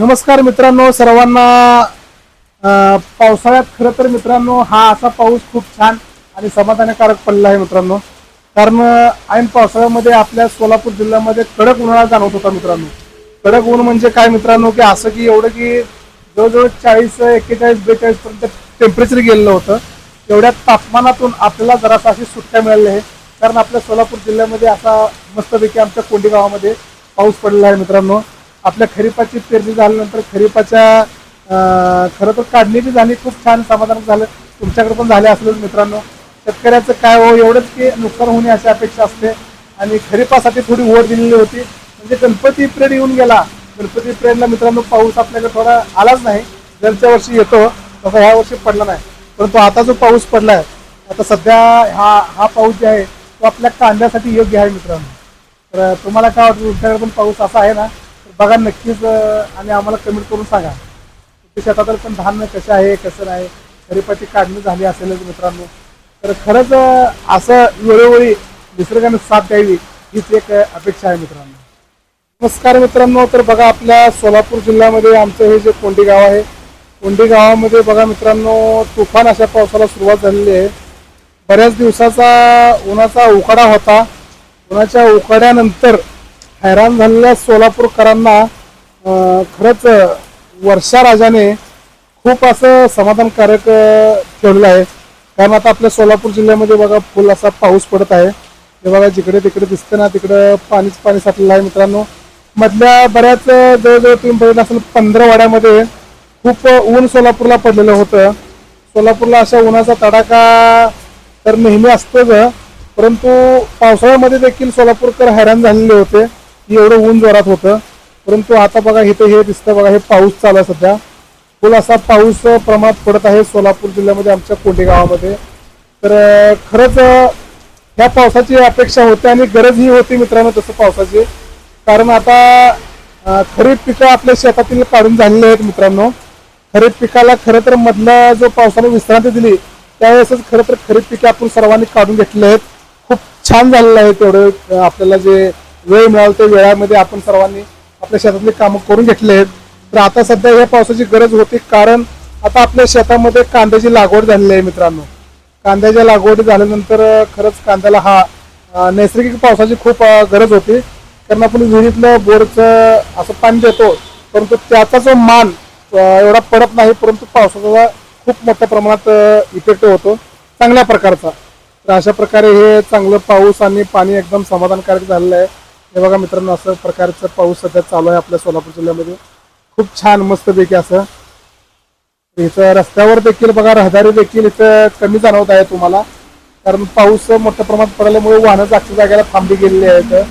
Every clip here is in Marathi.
नमस्कार मित्रांनो सर्वांना पावसाळ्यात खरं तर मित्रांनो हा असा पाऊस खूप छान आणि समाधानकारक पडला आहे मित्रांनो. कारण ऐन पावसाळ्यामध्ये आपल्या सोलापूर जिल्ह्यामध्ये कडक उन्हाळा जाणवत होता मित्रांनो. कडक ऊन म्हणजे काय मित्रांनो की असं की एवढं की जवळजवळ चाळीस एक्केचाळीस बेचाळीस पर्यंत टेम्परेचर गेलेलं होतं. एवढ्या तापमानातून आपल्याला जरासा अशी सुट्ट्या मिळाली आहे. कारण आपल्या सोलापूर जिल्ह्यामध्ये असा मस्तपैकी आमच्या कोंडी गावामध्ये पाऊस पडलेला आहे मित्रांनो. आपल्या खरीपाची पेरणी झाल्यानंतर खरीपाच्या खरं तर काढणी बी झाली खूप छान समाधान झालं. तुमच्याकडे पण झाले असेलच मित्रांनो. शेतकऱ्याचं काय हो एवढंच की नुकसान होणे अशी अपेक्षा असते. आणि खरीपासाठी थोडी ओढ दिलेली होती. म्हणजे गणपती पिरियड येऊन गेला. गणपती पिरियडला मित्रांनो पाऊस आपल्याकडे थोडा आलाच नाही. दरच्या वर्षी येतो तसा ह्या वर्षी पडला नाही. परंतु आता जो पाऊस पडलाय आता सध्या हा हा पाऊस जो आहे तो आपल्या कांद्यासाठी योग्य आहे मित्रांनो. तर तुम्हाला काय वाटतं तुमच्याकडे पण पाऊस असा आहे ना? बघा नक्कीच आणि आम्हाला कमेंट करून सांगा. तुमच्या शेतातील पण धान्य कसं आहे कसं नाही खरीपाची काढणी झाली असेलच मित्रांनो. तर खरंच असं वेळोवेळी निसर्गाने साथ द्यावी हीच एक अपेक्षा आहे मित्रांनो. नमस्कार मित्रांनो तर बघा आपल्या सोलापूर जिल्ह्यामध्ये आमचं हे जे कोंडी गाव आहे कोंडी गावामध्ये बघा मित्रांनो तुफान अशा पावसाला सुरुवात झालेली आहे. बऱ्याच दिवसाचा उन्हाचा उकाडा होता. उन्हाच्या उकाड्यानंतर हैराण झालेल्या सोलापूरकरांना खरंच वर्षा राजाने खूप असं समाधानकारक अं, ठेवलेलं आहे. कारण आता आपल्या सोलापूर जिल्ह्यामध्ये बघा फुल असा पाऊस पडत आहे. हे बघा जिकडे तिकडे दिसतं ना तिकडं पाणीच पाणी साठलेलं आहे मित्रांनो. मधल्या बऱ्याच जवळजवळ तुम्ही बघितलं असेल पंधरा वाड्यामध्ये खूप ऊन सोलापूरला पडलेलं होतं. सोलापूरला अशा उन्हाचा तडाखा तर नेहमी असतोच परंतु पावसाळ्यामध्ये देखील सोलापूरकर हैराण झालेले होते. की एवढं ऊन जोरात होतं. परंतु आता बघा इथे हे दिसतं बघा हे पाऊस चालू आहे सध्या. फुल असा पाऊस प्रमाणात पडत आहे सोलापूर जिल्ह्यामध्ये आमच्या कोंडी गावामध्ये. तर खरंच ह्या पावसाची अपेक्षा होती आणि गरजही होती मित्रांनो तसं पावसाची. कारण आता खरीप पिकं आपल्या शेतातील काढून झालेली आहेत मित्रांनो. खरीप पिकाला खरं तर मधला जो पावसाने विश्रांती दिली त्यावेळेसच खरं तर खरीप पिके आपण सर्वांनी काढून घेतले आहेत. खूप छान झालेलं आहे तेवढं आपल्याला जे वेळ मिळाला त्या वेळामध्ये आपण सर्वांनी आपल्या शेतातली कामं करून घेतले आहेत. तर आता सध्या या पावसाची गरज होती कारण आता आपल्या शेतामध्ये कांद्याची लागवड झालेली आहे मित्रांनो. कांद्याच्या लागवड झाल्यानंतर खरंच कांद्याला हा नैसर्गिक पावसाची खूप गरज होती. कारण आपण विहिरीतलं बोरचं असं पाणी देतो परंतु त्याचा जो मान एवढा पडत नाही परंतु पावसाचा खूप मोठ्या प्रमाणात इफेक्ट होतो चांगल्या प्रकारचा. तर अशा प्रकारे हे चांगलं पाऊस आणि पाणी एकदम समाधानकारक झालेलं आहे. हे बघा मित्रांनो असं प्रकारचं पाऊस सध्या चालू आहे आपल्या सोलापूर जिल्ह्यामध्ये. खूप छान मस्तपैकी असं. इथं रस्त्यावर देखील बघा रहदारी देखील इथं कमी जाणवत आहे तुम्हाला. कारण पाऊस मोठ्या प्रमाणात पडल्यामुळे वाहनं जागच्या जागेला थांबली गेलेली आहेत.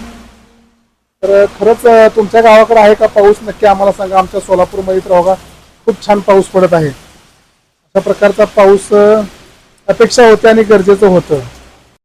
तर खरंच तुमच्या गावाकडे आहे का पाऊस? नक्की आम्हाला सांगा. आमच्या सोलापूरमध्ये तर बघा. खूप छान पाऊस पडत आहे. अशा प्रकारचा पाऊस अपेक्षा होती आणि गरजेचं होतं.